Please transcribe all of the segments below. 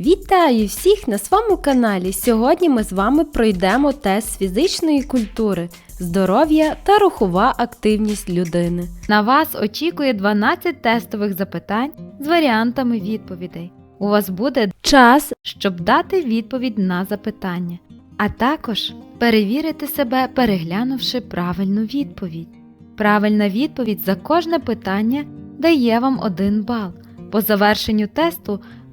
Вітаю всіх на своєму каналі. Сьогодні ми з вами пройдемо тест фізичної культури, здоров'я та рухова активність людини. На вас очікує 12 тестових запитань з варіантами відповідей. У вас буде Час щоб дати відповідь на запитання, а також перевірити себе, переглянувши правильну відповідь. Правильна відповідь за кожне питання дає вам 1 бал. По завершенню тесту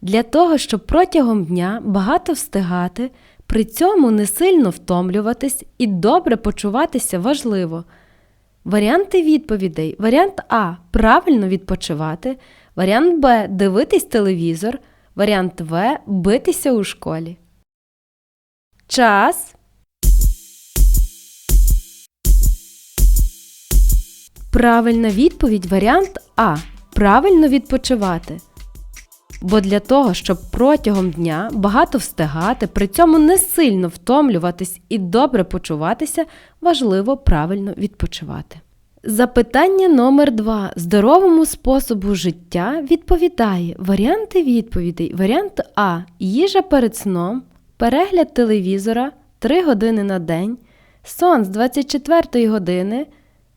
Для того, щоб протягом дня багато встигати, при цьому не сильно втомлюватись і добре почуватися важливо. Варіанти відповідей. Варіант А. Правильно відпочивати. Варіант Б. Дивитись телевізор. Варіант В. Битися у школі. Час. Правильна відповідь варіант А. Правильно відпочивати. Бо для того, щоб протягом дня багато встигати, при цьому не сильно втомлюватись і добре почуватися, важливо правильно відпочивати. Запитання номер 2 Здоровому способу життя відповідає варіанти відповідей. Варіант А. Їжа перед сном, перегляд телевізора 3 години на день, сон з 24 години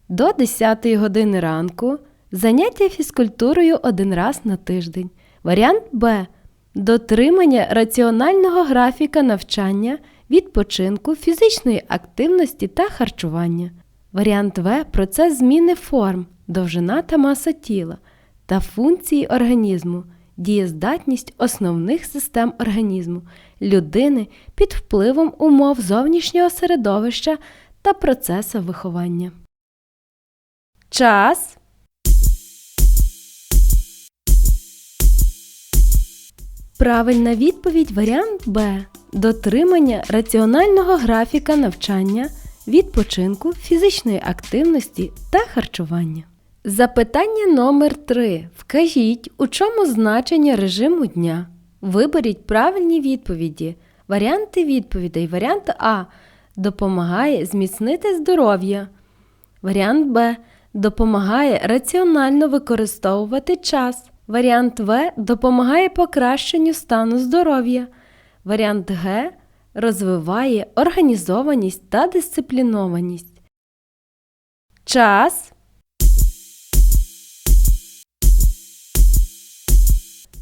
до 10 години ранку, заняття фізкультурою один раз на тиждень. Варіант Б. Дотримання раціонального графіка навчання, відпочинку, фізичної активності та харчування. Варіант В. Процес зміни форм, довжина та маса тіла та функції організму, дієздатність основних систем організму, людини під впливом умов зовнішнього середовища та процесу виховання. Час. Правильна відповідь варіант Б. Дотримання раціонального графіка навчання, відпочинку, фізичної активності та харчування. Запитання номер 3 Вкажіть, у чому значення режиму дня. Виберіть правильні відповіді. Варіанти відповідей. Варіант А. Допомагає зміцнити здоров'я. Варіант Б. Допомагає раціонально використовувати час. Варіант В. Допомагає покращенню стану здоров'я. Варіант Г. Розвиває організованість та дисциплінованість. Час.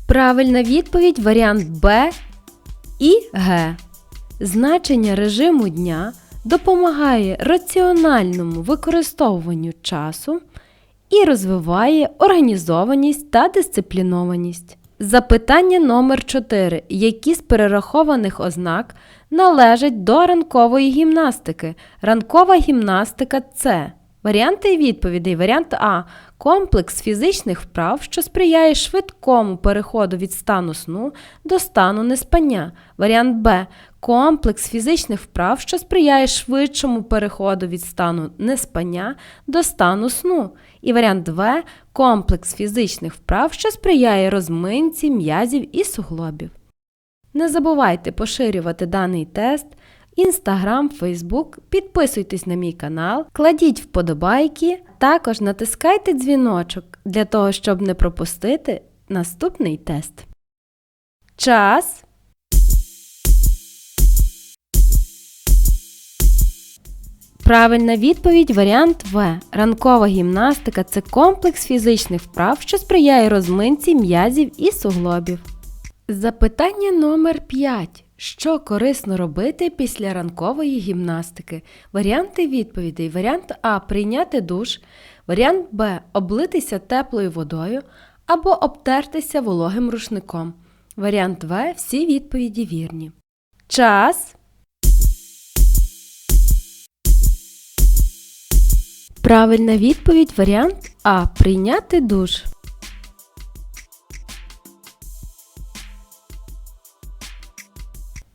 Правильна відповідь варіант Б і Г. Значення режиму дня допомагає раціональному використовуванню часу і розвиває організованість та дисциплінованість. Запитання номер 4 Які з перерахованих ознак належать до ранкової гімнастики? Ранкова гімнастика це Варіанти відповідей. Варіант А. Комплекс фізичних вправ, що сприяє швидкому переходу від стану сну до стану неспання. Варіант Б. Комплекс фізичних вправ, що сприяє швидшому переходу від стану неспання до стану сну. І варіант В. Комплекс фізичних вправ, що сприяє розминці м'язів і суглобів. Не забувайте поширювати даний тест. Інстаграм, Фейсбук, підписуйтесь на мій канал, кладіть вподобайки, також натискайте дзвіночок для того, щоб не пропустити наступний тест. Час. Правильна відповідь варіант В. Ранкова гімнастика це комплекс фізичних вправ, що сприяє розминці м'язів і суглобів. Запитання номер 5. Що корисно робити після ранкової гімнастики? Варіанти відповідей. Варіант А. Прийняти душ. Варіант Б. Облитися теплою водою або обтертися вологим рушником. Варіант В. Всі відповіді вірні. Час. Правильна відповідь. Варіант А. Прийняти душ.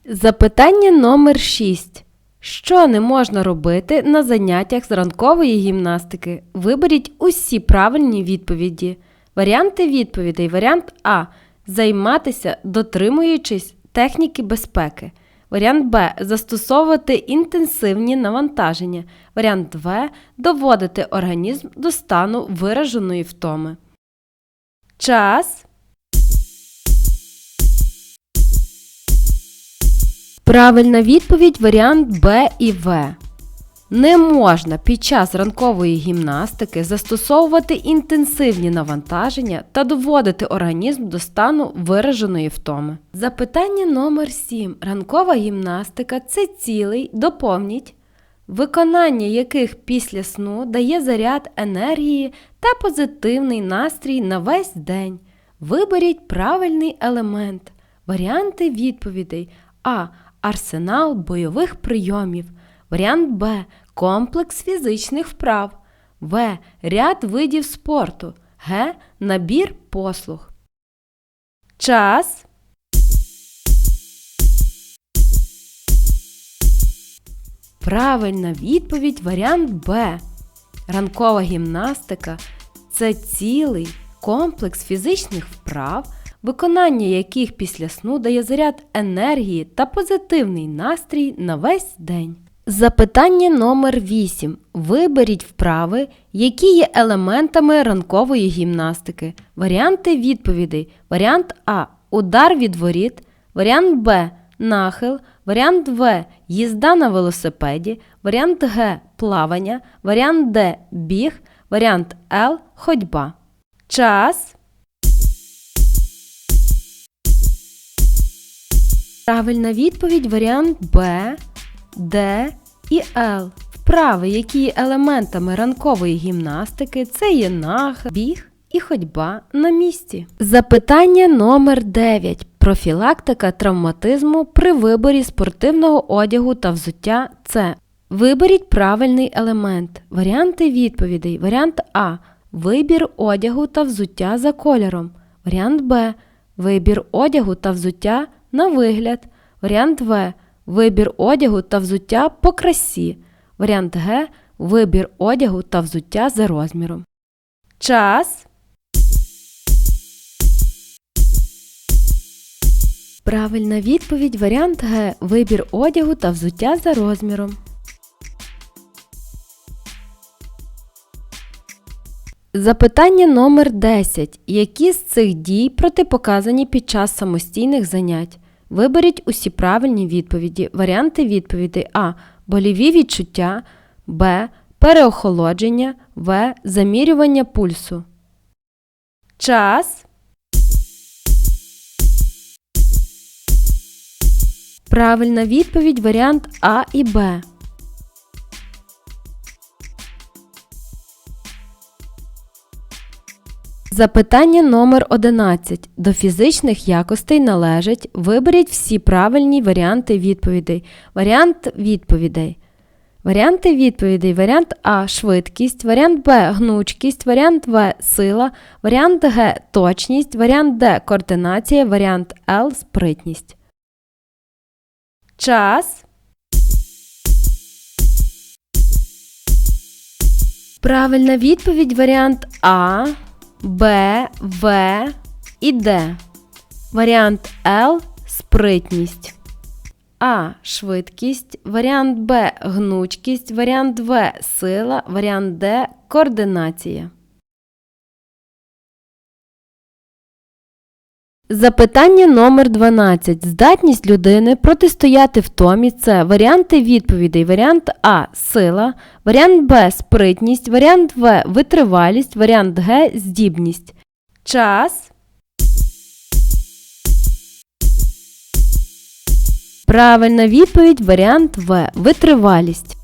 Запитання номер 6. Що не можна робити на заняттях з ранкової гімнастики? Виберіть усі правильні відповіді. Варіанти відповідей. Варіант А. Займатися, дотримуючись техніки безпеки. Варіант Б. Застосовувати інтенсивні навантаження. Варіант В. Доводити організм до стану вираженої втоми. Час. Правильна відповідь варіант Б і В. Не можна під час ранкової гімнастики застосовувати інтенсивні навантаження та доводити організм до стану вираженої втоми. Запитання номер 7. Ранкова гімнастика це цілий, доповніть, виконання яких після сну дає заряд енергії та позитивний настрій на весь день. Виберіть правильний елемент. Варіанти відповідей А. Арсенал бойових прийомів. Варіант Б. Комплекс фізичних вправ. В. Ряд видів спорту. Г. Набір послуг. Час. Правильна відповідь варіант Б. Ранкова гімнастика це цілий комплекс фізичних вправ, виконання яких після сну дає заряд енергії та позитивний настрій на весь день. Запитання номер 8. Виберіть вправи, які є елементами ранкової гімнастики. Варіанти відповідей. Варіант А. Удар від воріт. Варіант Б. Нахил. Варіант В. Їзда на велосипеді. Варіант Г. Плавання. Варіант Д. Біг. Варіант Л. Ходьба. Час. Правильна відповідь варіант Б, Д і Л. Вправи, які є елементами ранкової гімнастики, це є нах, біг і ходьба на місці. Запитання номер 9. Профілактика травматизму при виборі спортивного одягу та взуття це. Виберіть правильний елемент. Варіанти відповідей. Варіант А. Вибір одягу та взуття за кольором. Варіант Б. Вибір одягу та взуття на вигляд. Варіант В. Вибір одягу та взуття по красі. Варіант Г. Вибір одягу та взуття за розміром. Час. Правильна відповідь варіант Г. Вибір одягу та взуття за розміром. Запитання номер 10. Які з цих дій протипоказані під час самостійних занять? Виберіть усі правильні відповіді. Варіанти відповідей А. Боліві відчуття, Б. Переохолодження, В. Замірювання пульсу. Час. Правильна відповідь варіант А і Б. Запитання номер 11. До фізичних якостей належить виберіть всі правильні варіанти відповідей. Варіант відповідей. Варіанти відповідей. Варіант А швидкість, варіант Б гнучкість, варіант В сила, варіант Г точність, варіант Д координація, варіант Л спритність. Час. Правильна відповідь варіант А, Б, В і Д. Варіант Л спритність. А. Швидкість. Варіант Б. Гнучкість. Варіант В. Сила. Варіант Д. Координація. Запитання номер 12. Здатність людини протистояти втомі це варіанти відповідей. Варіант А сила, варіант Б спритність, варіант В витривалість, варіант Г здібність. Час. Правильна відповідь варіант В витривалість.